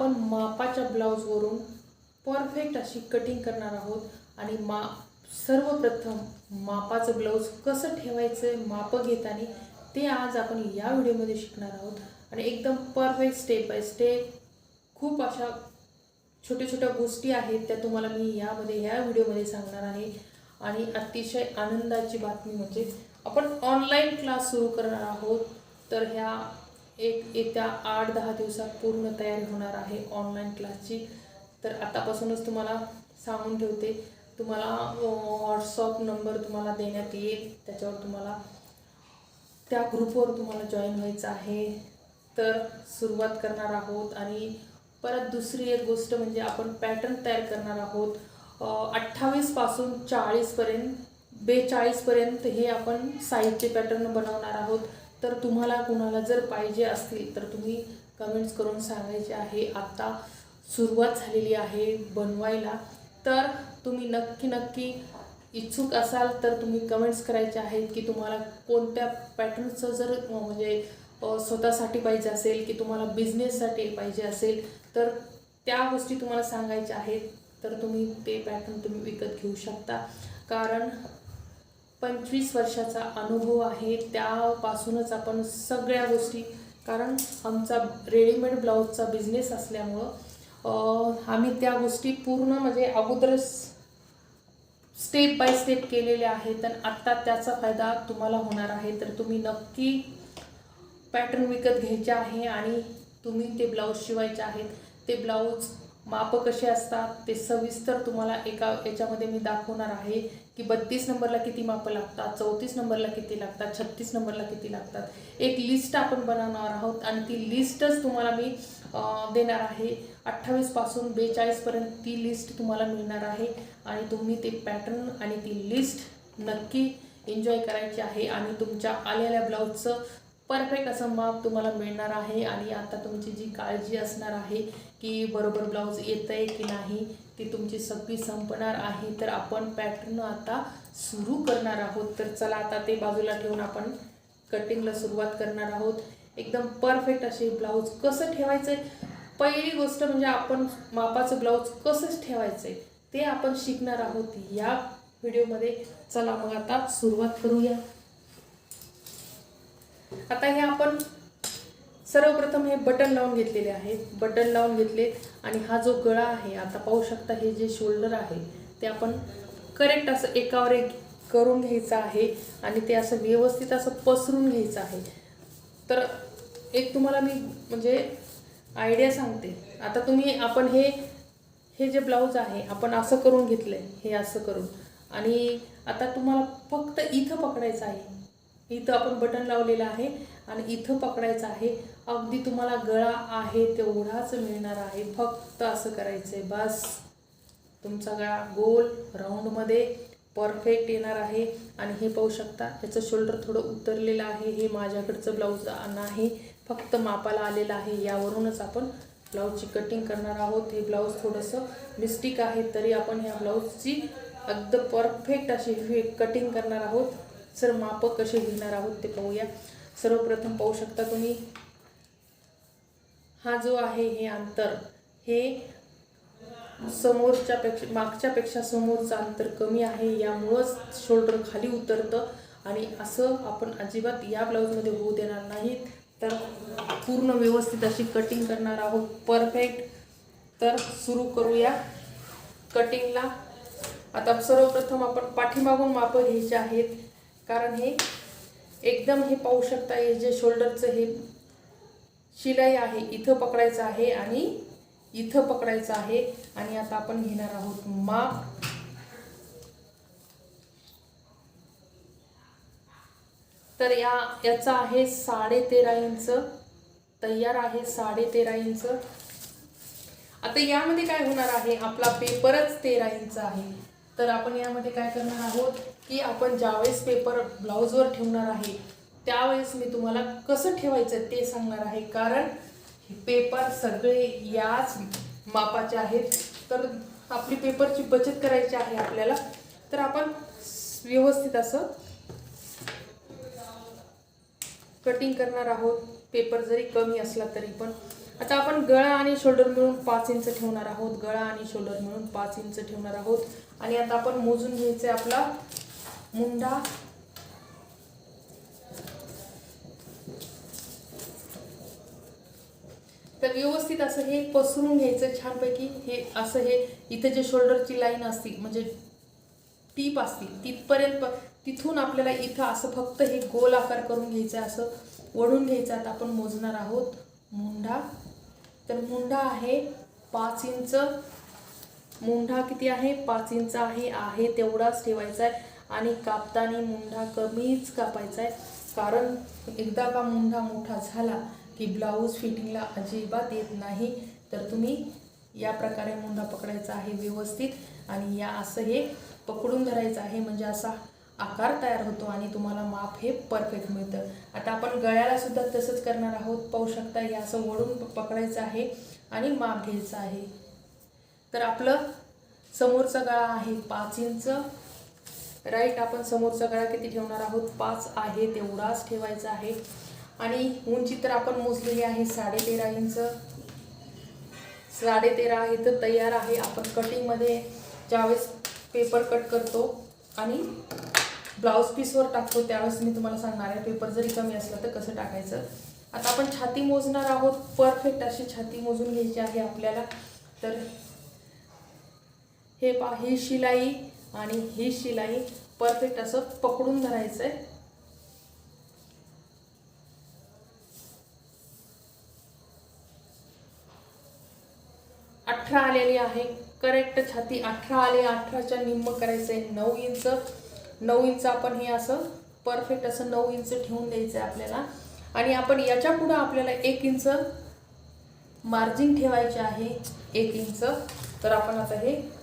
आपण मापाच्या ब्लाऊजवरून परफेक्ट अशी कटिंग करणार आहोत. आणि मा सर्वप्रथम मापाचं ब्लाऊज कसं ठेवायचं मापं घेताना ते आज आपण या व्हिडिओमध्ये शिकणार आहोत. आणि एकदम परफेक्ट स्टेप बाय स्टेप खूप अशा छोट्या छोट्या गोष्टी आहेत त्या तुम्हाला मी यामध्ये या व्हिडिओमध्ये सांगणार आहे. आणि अतिशय आनंदाची बातमी म्हणजे आपण ऑनलाईन क्लास सुरू करणार आहोत. तर ह्या एक येत्या आठ दहा दिवसात पूर्ण तयारी होणार आहे ऑनलाईन क्लासची तर आतापासूनच तुम्हाला सांगून ठेवते. तुम्हाला व्हॉट्सअप नंबर तुम्हाला देण्यात येईल. त्याच्यावर तुम्हाला त्या ग्रुपवर तुम्हाला जॉईन व्हायचं आहे. तर सुरुवात करणार आहोत आणि परत दुसरी एक गोष्ट म्हणजे आपण पॅटर्न तयार करणार आहोत. अठ्ठावीसपासून चाळीसपर्यंत बेचाळीसपर्यंत हे आपण साईजचे पॅटर्न बनवणार आहोत. तर तुम्हाला कुणाला जर पाहिजे असतील तर तुम्ही कमेंट्स करून सांगायचे आहे आत्ता सुरुवात झालेली आहे बनवायला. तर तुम्ही नक्की नक्की इच्छुक असाल तर तुम्ही कमेंट्स करायचे आहेत की तुम्हाला कोणत्या पॅटर्नचं जर म्हणजे स्वतःसाठी पाहिजे असेल की तुम्हाला बिझनेससाठी पाहिजे असेल तर त्या गोष्टी तुम्हाला सांगायच्या आहेत तर तुम्ही ते पॅटर्न तुम्ही विकत घेऊ शकता. कारण पंचवीस वर्षाचा अनुभव आहे. त्यापासूनच आपण सगळ्या गोष्टी कारण आमचा रेडीमेड ब्लाऊजचा बिझनेस असल्यामुळं आम्ही त्या गोष्टी पूर्ण म्हणजे अगोदरच स्टेप बाय स्टेप केलेले आहेत आणि आत्ता त्याचा फायदा तुम्हाला होणार आहे. तर तुम्ही नक्की पॅटर्न विकत घ्यायचे आहे आणि तुम्ही ते ब्लाऊज शिवायचे आहेत. ते ब्लाऊज माप कसे असतात ते सविस्तर तुम्हाला एका याच्यामध्ये मी दाखवणार आहे की बत्तीस नंबरला किती मापं लागतात चौतीस नंबरला किती लागतात छत्तीस नंबरला किती लागतात. एक लिस्ट आपण बनवणार आहोत आणि ती लिस्टच तुम्हाला मी देणार आहे. अठ्ठावीसपासून बेचाळीसपर्यंत ती लिस्ट तुम्हाला मिळणार आहे आणि तुम्ही ते पॅटर्न आणि ती लिस्ट नक्की एन्जॉय करायची आहे. आणि तुमच्या आलेल्या ब्लाऊजचं परफेक्ट असं माप तुम्हाला मिळणार आहे आणि आता तुमची जी काळजी असणार आहे की बरोबर ब्लाऊज येतं आहे की नाही ती तुमची सगळी संपणार आहे. तर आपण पॅटर्न आता सुरू करणार आहोत. तर चला आता ते बाजूला ठेवून आपण कटिंगला सुरुवात करणार आहोत. एकदम परफेक्ट असे ब्लाऊज कसं ठेवायचं आहे पहिली गोष्ट म्हणजे आपण मापाचं ब्लाऊज कसंच ठेवायचं आहे ते आपण शिकणार आहोत या व्हिडिओमध्ये चला मग आता सुरुवात करूया. आता हे आपण सर्वप्रथम हे बटन लावून घेतलेले आहेत बटन लावून घेतले आणि हा जो गळा आहे आता पाहू शकता हे जे शोल्डर आहे ते आपण करेक्ट असं एकावर एक करून घ्यायचं आहे आणि ते असं व्यवस्थित असं पसरून घ्यायचं आहे. तर एक तुम्हाला मी म्हणजे आयडिया सांगते. आता तुम्ही आपण हे हे जे ब्लाऊज आहे आपण असं करून घेतलं आहे हे असं करून. आणि आता तुम्हाला फक्त इथं पकडायचं आहे. इथं आपण बटन लावलेलं आहे आणि इथं पकडायचं आहे. अगदी तुम्हाला गळा आहे तेवढाच मिळणार आहे. फक्त असं करायचं आहे बस. तुमचा गळा गोल राऊंडमध्ये परफेक्ट येणार आहे. आणि हे पाहू शकता याचं शोल्डर थोडं उतरलेलं आहे. हे माझ्याकडचं ब्लाऊज नाही. फक्त मापाला आलेलं आहे. यावरूनच आपण ब्लाऊजची कटिंग करणार आहोत. हे ब्लाऊज थोडंसं मिस्टिक आहे. तरी आपण ह्या ब्लाऊजची अगदी परफेक्ट अशी कटिंग करणार आहोत. सर माप कसे घेणार आहोत ते पाहूया. सर्वप्रथम पाहू शकता तुम्ही हा जो आहे हे अंतर हे समोरच्या पेक्षा मागच्या पेक्षा समोरचं अंतर कमी आहे यामुळंच शोल्डर खाली उतरतं. आणि असं आपण अजिबात या ब्लाऊजमध्ये होऊ देणार नाहीत. तर पूर्ण व्यवस्थित अशी कटिंग करणार आहोत. परफेक्ट तर सुरू करूया कटिंगला आता सर्वप्रथम आपण पाठीमागून मापं घ्यायचे आहेत. कारण हे एकदम हे पाहू शकता हे जे शोल्डरचं हे शिलाई आहे इथं पकडायचं आहे आणि इथं पकडायचं आहे आणि आता आपण घेणार आहोत माप. तर या याचा आहे साडे तेरा इंच तयार आहे साडे तेरा इंच. आता यामध्ये काय होणार आहे? आपला पेपरच तेरा इंच आहे. तर आपण यामध्ये काय करणार आहोत की आपण ज्यावेळेस पेपर ब्लाऊजवर ठेवणार आहे त्यावेळेस मी तुम्हाला कसं ठेवायचं ते सांगणार आहे. कारण पेपर सगळे याच मापाचे आहेत. तर आपली पेपरची बचत करायची आहे आपल्याला. तर आपण व्यवस्थित असं कटिंग करणार आहोत. पेपर जरी कमी असला तरी पण. आता आपण गळा आणि शोल्डर मिळून पाच इंच ठेवणार आहोत. गळा आणि शोल्डर मिळून पाच इंच ठेवणार आहोत. आणि आता आपण मोजून घ्यायचं आहे आपला मुंडा. तर व्यवस्थित असं हे पसरून घ्यायचं छानपैकी. हे असं हे इथे जे शोल्डरची लाईन असती म्हणजे टीप असती तिथपर्यंत प- तिथून आपल्याला इथं असं फक्त हे गोल आकार करून घ्यायचं आहे असं वळून घ्यायचं आता आपण मोजणार आहोत मुंडा. तर मुंडा आहे पाच इंच मुंढा किती आहे? पाच इंच आहे आहे तेवढाच ठेवायचा आहे. आणि कापताना मुंढा कमीच कापायचा आहे. कारण एकदा का मुंढा मोठा झाला की ब्लाऊज फिटिंगला अजिबात येत नाही तर तुम्ही या प्रकारे मुंढा पकडायचा आहे व्यवस्थित. आणि या असं हे पकडून धरायचं आहे. म्हणजे असा आकार तयार होतो आणि तुम्हाला माप हे परफेक्ट मिळतं. आता आपण गळ्याला सुद्धा तसंच करणार आहोत. पाहू शकता हे असं वळून पकडायचं आहे आणि माप घ्यायचं आहे. तर आपलं समोरचा गळा आहे पाच इंच. राईट आपण समोरचा गळा किती ठेवणार आहोत? पाच आहे तेवढाच ठेवायचा आहे. आणि उंची तर आपण मोजलेली आहे साडेतेरा इंच. साडेतेरा आहे तर तयार आहे. आपण कटिंगमध्ये ज्यावेळेस पेपर कट करतो आणि ब्लाऊज पीसवर टाकतो त्यावेळेस मी तुम्हाला सांगणार आहे पेपर जरी कमी असला तर कसं टाकायचं? आता आपण छाती मोजणार आहोत. परफेक्ट अशी छाती मोजून घ्यायची आहे आपल्याला. तर हे पा ही शिलाई आणि ही शिलाई परफेक्ट असं पकडून धरायचं आहे अठरा आलेली आहे. करेक्ट छाती अठरा आले अठराच्या निम्म करायचं आहे नऊ इंच. नऊ इंच आपण हे असं परफेक्ट असं नऊ इंच ठेवून द्यायचं आहे आपल्याला. आणि आपण याच्या पुढं आपल्याला एक इंच मार्जिन ठेवायचे आहे. एक इंच. तर आपण आता हे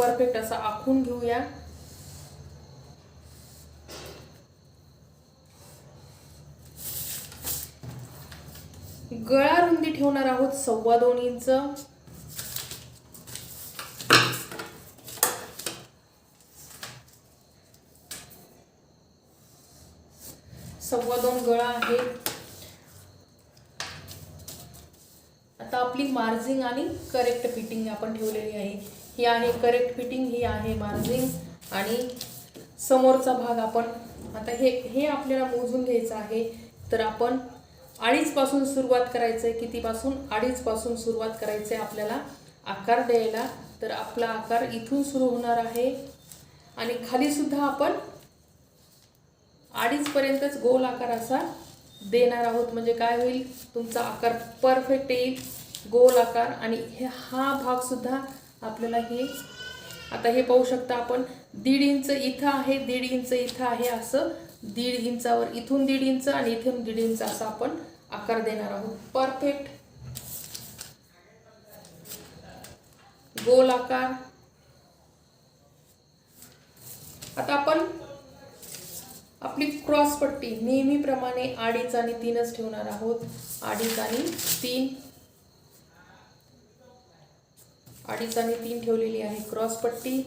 परफेक्ट असा आखून घेऊया. गळा रुंदी ठेवणार आहोत सव्वा दोन इंच. सव्वा दोन गळा आहे. आता आपली मार्जिंग आणि करेक्ट फिटिंग आपण ठेवलेली आहे. ही आहे करेक्ट फिटिंग ही आहे मार्जिंग आणि समोरचा भाग आपण आता हे हे आपल्याला मोजून घ्यायचं आहे तर आपण अडीचपासून सुरुवात करायचं आहे कितीपासून? अडीचपासून सुरुवात करायचं आहे आपल्याला आकार द्यायला. तर आपला आकार इथून सुरू होणार आहे. आणि खालीसुद्धा आपण अडीचपर्यंतच गोल आकार असा देणार आहोत. म्हणजे काय होईल? तुमचा आकार परफेक्ट येईल. गोल आकार. आणि हे हा भागसुद्धा आपल्याला हे आता हे पाहू शकता आपण दीड इंच इथं आहे दीड इंच इथं आहे असं दीड इंचावर इथून दीड इंच आणि इथून दीड इंच असा आपण आकार देणार आहोत. परफेक्ट गोल आकार. आता आपण आपली क्रॉस पट्टी नेहमीप्रमाणे अडीच आणि तीनच ठेवणार आहोत. अडीच आणि तीन. अडीच आणि तीन ठेवलेली आहे. क्रॉस पट्टी.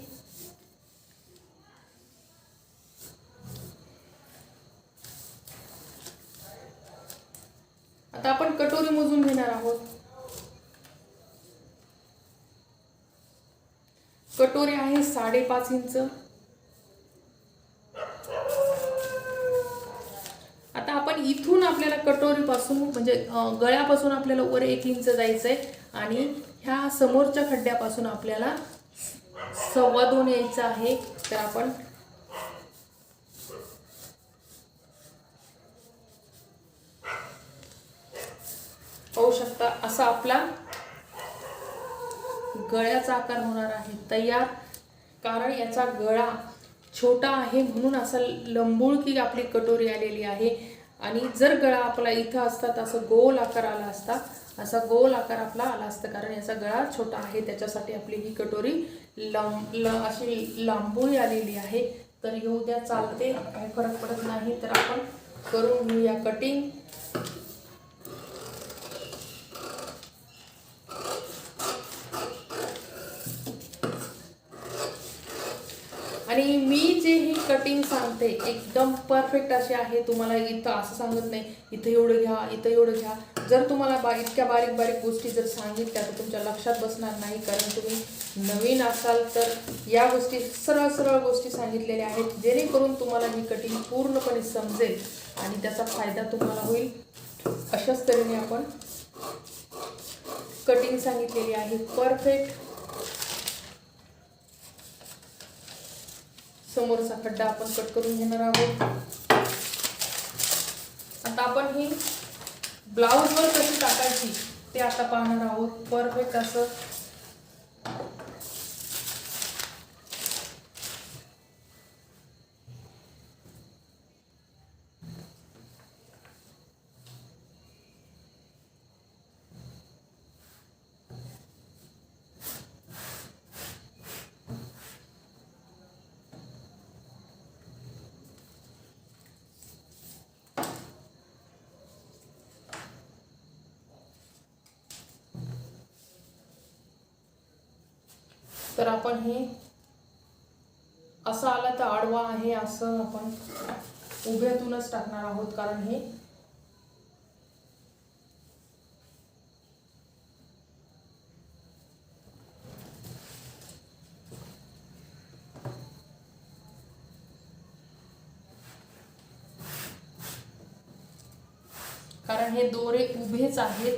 आता आपण कटोरी मोजून घेणार आहोत. कटोरी आहे साडेपाच इंच. आता आपण इथून आपल्याला कटोरीपासून म्हणजे गळ्यापासून आपल्याला वर एक इंच जायचं आहे आणि ह्या समोरच्या खड्ड्यापासून आपल्याला सव्वा दोन यायचं आहे. तर आपण पाहू शकता असा आपला गळ्याचा आकार होणार आहे. तयार कारण याचा गळा छोटा आहे म्हणून असा लंबुळकी आपली कटोरी आलेली आहे. आणि जर गळा आपला इथं असता तर असं गोल आकार आला असता असा गोल आकार आपला आला असता कारण याचा गळा छोटा आहे त्याच्यासाठी आपली ही कटोरी लांब ल अशी लांबोळी आलेली आहे. तर येऊ द्या चालते. काही फरक पडत नाही तर आपण करून घेऊया कटिंग आणि मी जे ही कट कटिंग सांगते. एकदम परफेक्ट अशी आहे. तुम्हाला इथं असं सांगत नाही. इथं एवढं घ्या इथं एवढं घ्या. जर तुम्हाला बा इतक्या बारीक बारीक गोष्टी जर सांगितल्या तर तुमच्या लक्षात बसणार नाही. कारण तुम्ही नवीन असाल तर या गोष्टी सरळ सरळ गोष्टी सांगितलेल्या आहेत. जेणेकरून तुम्हाला ही कटिंग पूर्णपणे समजेल आणि त्याचा फायदा तुम्हाला होईल. अशाच तऱ्हेने आपण कटिंग सांगितलेली आहे. परफेक्ट समोरचा खड्डा आपण कट करून घेणार आहोत. आता आपण ही ब्लाऊजवर कशी टाकायची ते आता पाहणार आहोत. परफेक्ट असं तर आपण हे असं आलं तर आडवा आहे असं आपण उभ्यातूनच टाकणार आहोत कारण हे कारण हे दोरे उभेच आहेत.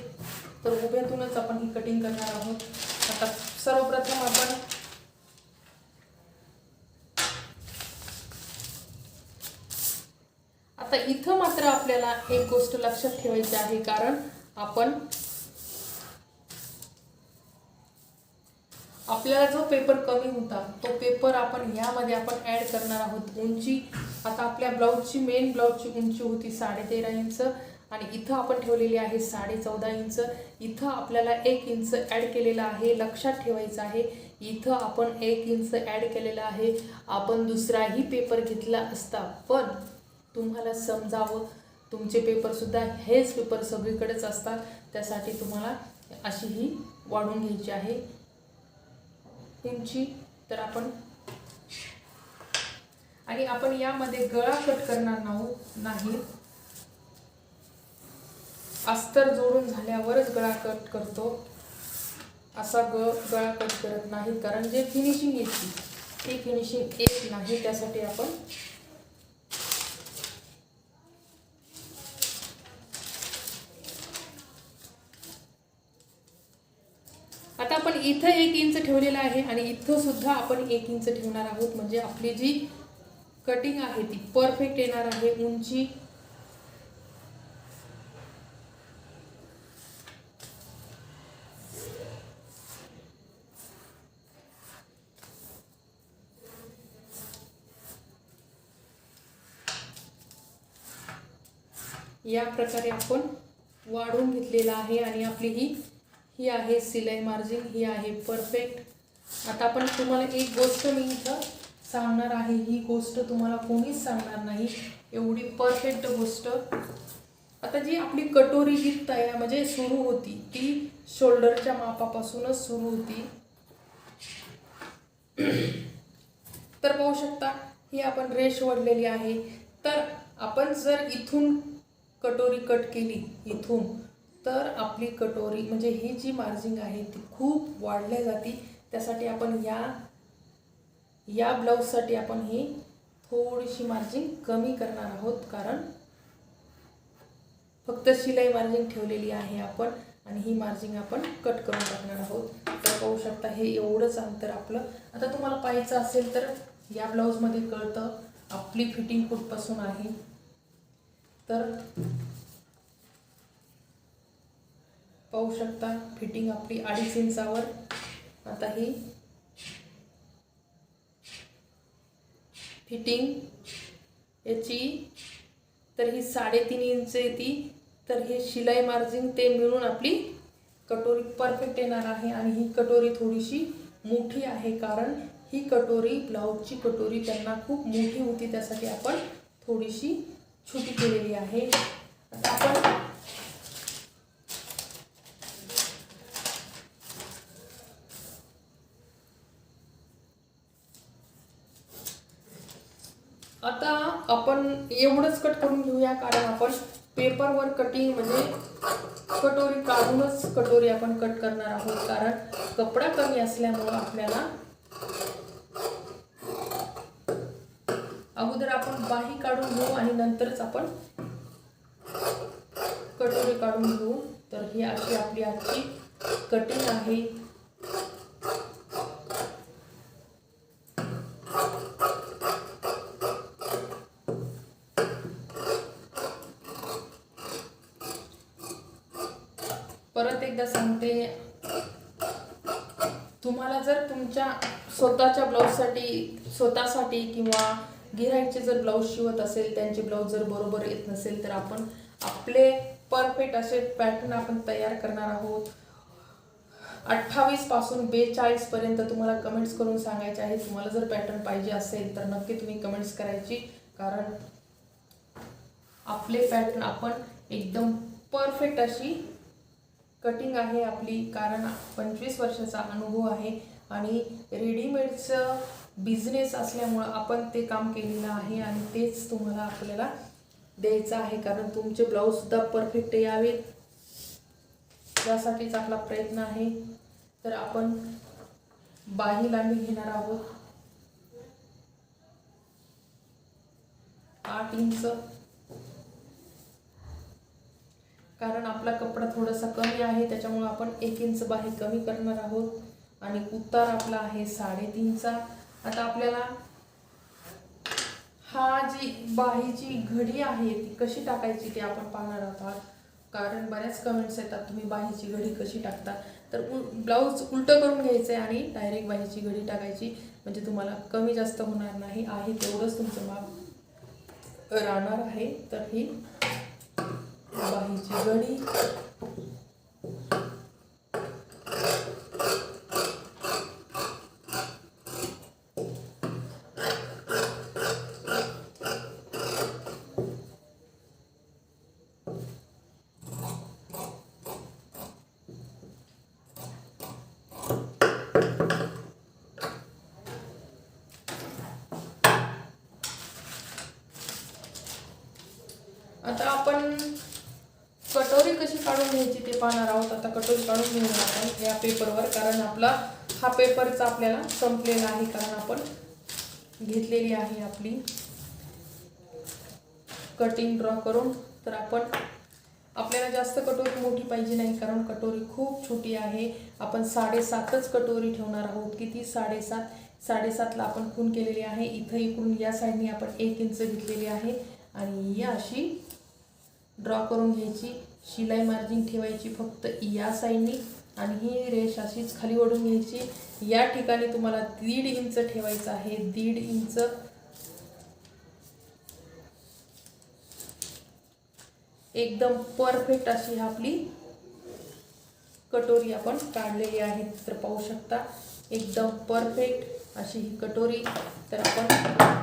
तर उभ्यातूनच आपण ही कटिंग करणार आहोत. आता सर्वप्रथम आपण इथं मात्र आपल्याला एक गोष्ट लक्षात ठेवायची आहे कारण आपण आपल्याला जो पेपर कमी होता तो पेपर आपण यामध्ये आपण ॲड करणार आहोत. उंची आता आपल्या ब्लाऊजची मेन ब्लाऊजची उंची होती साडेतेरा इंच आणि इथं आपण ठेवलेली आहे साडे चौदा इंच. इथं आपल्याला एक इंच ॲड केलेलं आहे लक्षात ठेवायचं आहे. इथं आपण एक इंच ॲड केलेलं आहे. आपण दुसराही पेपर घेतला असता पण तुम्हाला समजावं. तुमचे पेपरसुद्धा हेच पेपर सगळीकडेच असतात. त्यासाठी तुम्हाला अशी ही वाढून घ्यायची आहे. तुमची तर आपण आणि आपण यामध्ये गळा कट करणार नाहू नाही. अस्तर जोडून झाल्यावरच गळा कट करतो. असा ग गळा कट करत नाही. कारण जे फिनिशिंग येते ती फिनिशिंग येत नाही. त्यासाठी आपण आता आपण इथं एक इंच ठेवलेलं आहे आणि इथं सुद्धा आपण एक इंच ठेवणार आहोत. म्हणजे आपली जी कटिंग आहे ती परफेक्ट येणार आहे. उंची या प्रकारे आपण वाढवून घेतलेला आहे आणि आपली ही ही आहे सिलाई मार्जिन ही आहे परफेक्ट. आता आपण तुम्हाला एक गोष्ट मी इथं सांगणार आहे ही गोष्ट तुम्हाला कोणीच सांगणार नाही. एवढी परफेक्ट गोष्ट. आता जी आपली कटोरी जी तयार म्हणजे सुरू होती ती शोल्डरच्या मापापासूनच सुरू होती. तर पाहू शकता ही आपण रेश ओढलेली आहे. तर आपण जर इथून कटोरी कट केली इथून तर आपली कटोरी म्हणजे ही जी मार्जिंग आहे ती खूप वाढल्या जाते. त्यासाठी आपण या या ब्लाऊजसाठी आपण ही थोडीशी मार्जिंग कमी करणार आहोत. कारण फक्त शिलाई मार्जिंग ठेवलेली आहे आपण आणि ही मार्जिंग आपण कट करून टाकणार आहोत. तर पाहू शकता हे एवढंच अंतर आपलं. आता तुम्हाला पाहायचं असेल तर या ब्लाऊजमध्ये कळतं आपली फिटिंग कुठपासून आहे. तर पाहू शकता फिटिंग आपली अडीच इंचावर. आता ही फिटिंग याची तर ही साडेतीन इंच येते तर हे शिलाई मार्जिन ते मिळून आपली कटोरी परफेक्ट येणार आहे आणि ही कटोरी थोडीशी मोठी आहे कारण ही कटोरी ब्लाऊजची कटोरी त्यांना खूप मोठी होती त्यासाठी आपण थोडीशी छोटी केलेली आहे. आता आपण एवढंच या कारण आपण पेपरवर कटिंग म्हणजे कटोरी काढूनच कटोरी आपण कट करणार आहोत. कारण कपडा कमी असल्यामुळं आपल्याला अगोदर आपण बाही काढून घेऊ आणि नंतरच आपण कटोरी काढून घेऊ. तर ही अशी आपली आजची कटिंग आहे परत एकदा सांगते तुम्हाला जर तुमच्या स्वतःसाठी स्वतःसाठी किंवा गिराईकचे जर ब्लाऊज शिवत असेल त्यांचे ब्लाऊज जर बरोबर येत नसेल तर आपण आपले परफेक्ट असे पॅटर्न आपण तयार करणार आहोत. अठ्ठावीसपासून बेचाळीस पर्यंत तुम्हाला कमेंट्स करून सांगायचे आहे. तुम्हाला जर पॅटर्न पाहिजे असेल तर नक्की तुम्ही कमेंट्स करायची. कारण आपले पॅटर्न आपण एकदम परफेक्ट अशी कटिंग आहे आपली. कारण पंचवीस वर्षाचा अनुभव आहे. आणि रेडीमेडचं बिझनेस असल्यामुळं आपण ते काम केलेलं आहे आणि तेच तुम्हाला आपल्याला द्यायचं आहे. कारण तुमचे ब्लाऊजसुद्धा परफेक्ट यावेत यासाठीच आपला प्रयत्न आहे. तर आपण बाही लांबी घेणार आहोत. आठ इंच. कारण आपला कपडा थोडासा कमी आहे त्याच्यामुळे आपण एक इंच बाही कमी करणार आहोत. आणि उत्तर आपला आहे साडेतीनचा. आता आपल्याला हा जी बाहीची घडी आहे ती कशी टाकायची ते आपण पाहणार आहोत. कारण बऱ्याच कमेंट्स येतात तुम्ही बाहीची घडी कशी टाकता. तर ब्लाऊज उलटं करून घ्यायचं आहे आणि डायरेक्ट बाहीची घडी टाकायची. म्हणजे तुम्हाला कमी जास्त होणार नाही आहे तेवढंच तुमचं माप राहणार आहे. तर ही बाहीची घडी आता आपण कटोरी कशी काढून घ्यायची ते पाहणार आहोत. आता कटोरी काढून घेणार आपण या पेपरवर कारण आपला हा पेपरचा आपल्याला संपलेला आहे कारण आपण घेतलेली आहे आपली कटिंग ड्रॉ करून. तर आपण आपल्याला जास्त कटोरी मोठी पाहिजे नाही कारण कटोरी खूप छोटी आहे. आपण साडेसातच कटोरी ठेवणार आहोत. किती? साडेसात. साडेसातला आपण खून केलेली आहे. इथं इकडून या साईडने आपण एक इंच घेतलेली आहे. आणि या अशी ड्रॉ करून घ्यायची शिलाई मार्जिन ठेवायची फक्त या साईडनी आणि ही रेष अशीच खाली ओढून घ्यायची. या ठिकाणी तुम्हाला दीड इंच ठेवायचं आहे. दीड इंच. एकदम परफेक्ट अशी आपली कटोरी आपण काढलेली आहे. तर पाहू शकता एकदम परफेक्ट अशी ही कटोरी. तर आपण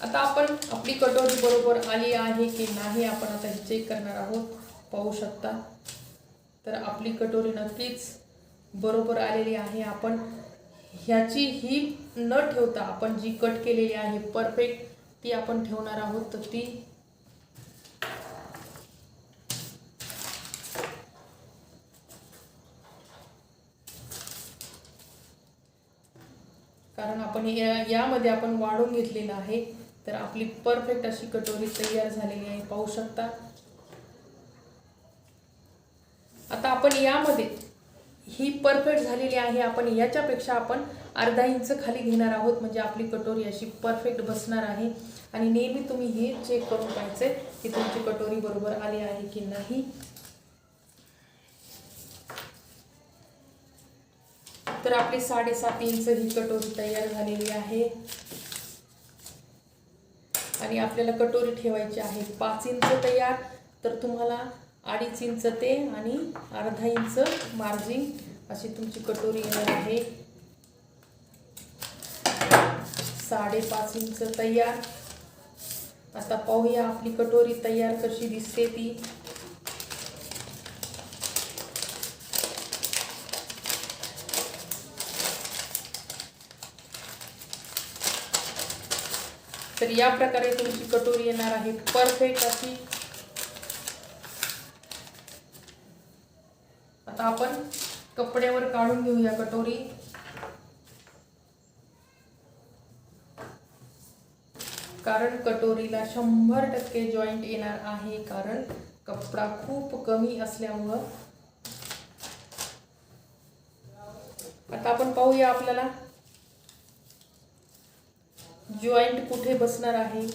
आता आपण आपली कटोरी बरोबर आली आहे की नाही आपण आता हे चेक करणार आहोत. पाहू शकता. तर आपली कटोरी नक्कीच बरोबर आलेली आहे. आपण ह्याची ही न ठेवता आपण जी कट केलेली आहे परफेक्ट ती आपण ठेवणार आहोत. तर ती कारण आपण या यामध्ये आपण वाढून घेतलेलं आहे. तर आपली परफेक्ट अशी कटोरी तयार झालेली आहे. पाहू शकता आता आपण यामध्ये ही परफेक्ट झालेली आहे आपण याच्यापेक्षा आपण अर्धा इंच खाली घेणार आहोत म्हणजे आपली कटोरी अशी परफेक्ट बसणार आहे. आणि नेहमी तुम्ही हे चेक करून पाहायचे की तुमची कटोरी बरोबर आली आहे की नाही. तर आपली साडेसात इंच ही कटोरी तयार झालेली आहे. आणि आपल्याला कटोरी ठेवायची आहे पाच इंच तयार. तर तुम्हाला अडीच इंच ते आणि अर्धा इंच मार्जिन अशी तुमची कटोरी येणार आहे. साडेपाच इंच तयार. आता पाहूया आपली कटोरी तयार कशी दिसते ती. तर या प्रकारे तुमची कटोरी येणार आहे. परफेक्ट अशी. आपण कपड्यावर काढून घेऊया कटोरी. कारण कटोरीला शंभर टक्के जॉईंट येणार आहे कारण कपडा खूप कमी असल्यामुळं. आता आपण पाहूया आपल्याला. जॉईंट कुठे बसणार आहे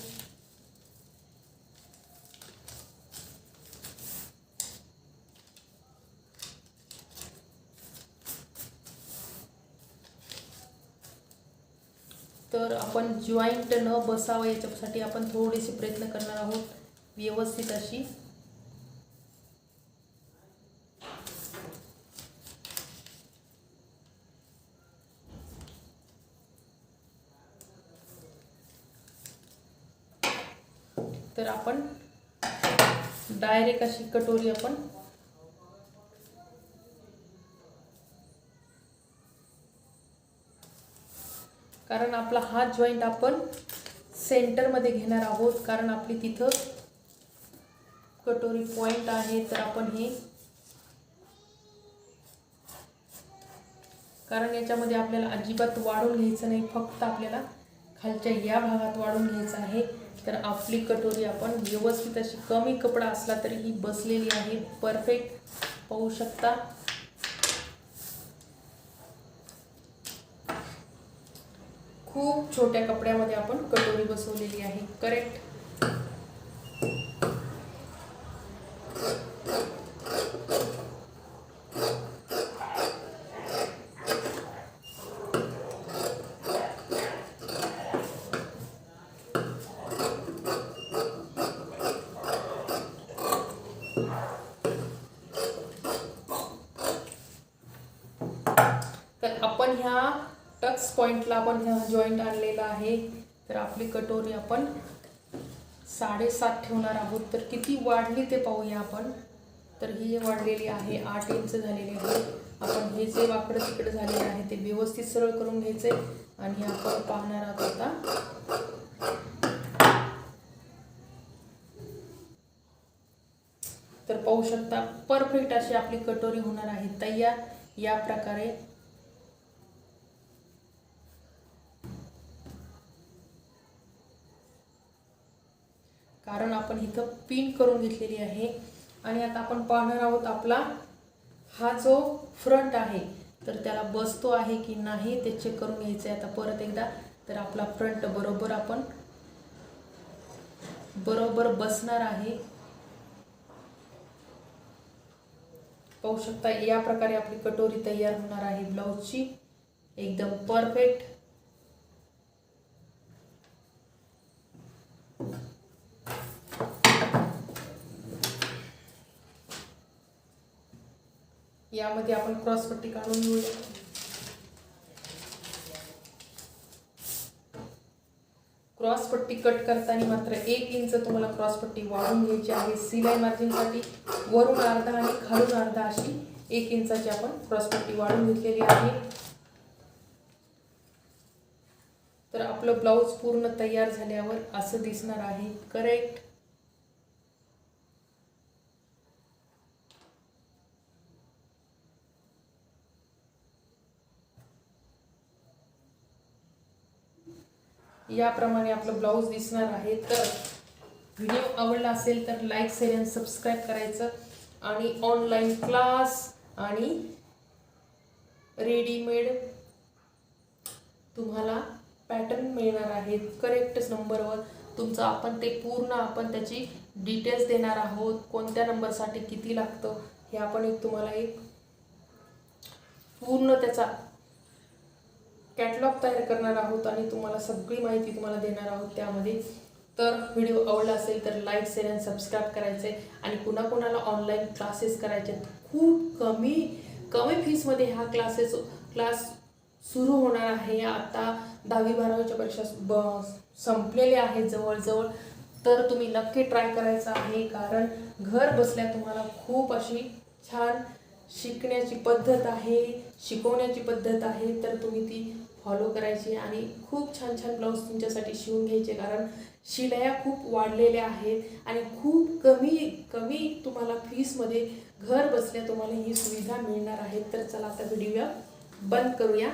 तर आपण जॉईंट न बसावं याच्यासाठी आपण थोडेसे प्रयत्न करणार आहोत. व्यवस्थित अशी. तर आपण डायरेक्ट अशी कटोरी आपण कारण आपला हा जॉईंट आपण सेंटरमध्ये घेणार आहोत. कारण आपली तिथं कटोरी पॉइंट आहे तर आपण हे कारण याच्यामध्ये आपल्याला अजिबात वाढून घ्यायचं नाही फक्त आपल्याला खालच्या या भागात वाढून घ्यायचं आहे. तर आपली कटोरी आपण व्यवस्थित अशी कमी कपडा असला तरी ही बसलेली आहे. परफेक्ट पाहू शकता. खूप छोट्या कपड्यामध्ये आपण कटोरी बसवलेली आहे. करेक्ट तर आपण ह्या टक्स पॉइंटला आपण जॉईंट आणलेला आहे. तर आपली कटोरी आपण साडेसात ठेवणार आहोत. तर किती वाढली ते पाहूया आपण. तर ही वाढलेली आहे आठ इंच झालेली आहे. आपण हे जे वाकडं तिकडं झालेलं आहे ते व्यवस्थित सरळ करून घ्यायचे. आणि आपण पाहणार आहोत आता. तर पाहू शकता परफेक्ट अशी आपली कटोरी होणार आहे. तयार या प्रकारे. कारण आपण इथं पिन करून घेतलेली आहे. आणि आता आपण पाहणार आहोत आपला हा जो फ्रंट आहे तर त्याला बसतो आहे की नाही ते चेक करून घ्यायचं आहे आता परत एकदा. तर आपला फ्रंट बरोबर आपण बरोबर बसणार आहे. पाहू शकता या प्रकारे आपली कटोरी तयार होणार आहे ब्लाऊजची. एकदम परफेक्ट यामध्ये आपण क्रॉसपट्टी काढून घेऊया. क्रॉसपट्टी कट करताना मात्र एक इंच तुम्हाला क्रॉसपट्टी वाढून घ्यायची आहे. सिलाई मार्जिनसाठी वरून अर्धा आणि खालून अर्धा अशी एक इंचाची आपण क्रॉसपट्टी वाढून घेतलेली आहे. तर आपलं ब्लाऊज पूर्ण तयार झाल्यावर असं दिसणार आहे. करेक्ट? याप्रमाणे आपलं ब्लाऊज दिसणार आहे. तर व्हिडिओ आवडला असेल तर लाईक शेअर आणि सबस्क्राईब करायचं. आणि ऑनलाईन क्लास आणि रेडीमेड तुम्हाला पॅटर्न मिळणार आहेत. करेक्ट नंबरवर तुमचं आपण ते पूर्ण आपण त्याची डिटेल्स देणार आहोत. कोणत्या नंबरसाठी किती लागतं हे आपण एक तुम्हाला एक पूर्ण त्याचा कॅटलॉग तयार करणार आहोत आणि तुम्हाला सगळी माहिती तुम्हाला देणार आहोत त्यामध्ये. तर व्हिडिओ आवडला असेल तर लाईक शेअर आणि सबस्क्राईब करायचे आणि कुणाकुणाला ऑनलाईन क्लासेस करायचे खूप कमी कमी फीसमध्ये हा क्लासेस क्लास सुरू होणार आहे. आता दहावी बारावीच्या परीक्षा ब संपलेल्या आहेत जवळजवळ. तर तुम्ही नक्की ट्राय करायचं आहे कारण घर बसल्या तुम्हाला खूप अशी छान शिकण्याची पद्धत आहे शिकवण्याची पद्धत आहे. तर तुम्ही ती फॉलो करायची आणि खूप छान छान ब्लाऊज तुमच्यासाठी शिवून घ्यायचे. कारण शिलाया खूप वाढलेल्या आहेत आणि खूप कमी कमी तुम्हाला फीसमध्ये घर बसल्या तुम्हाला ही सुविधा मिळणार आहे. तर चला आता व्हिडिओ बंद करूया.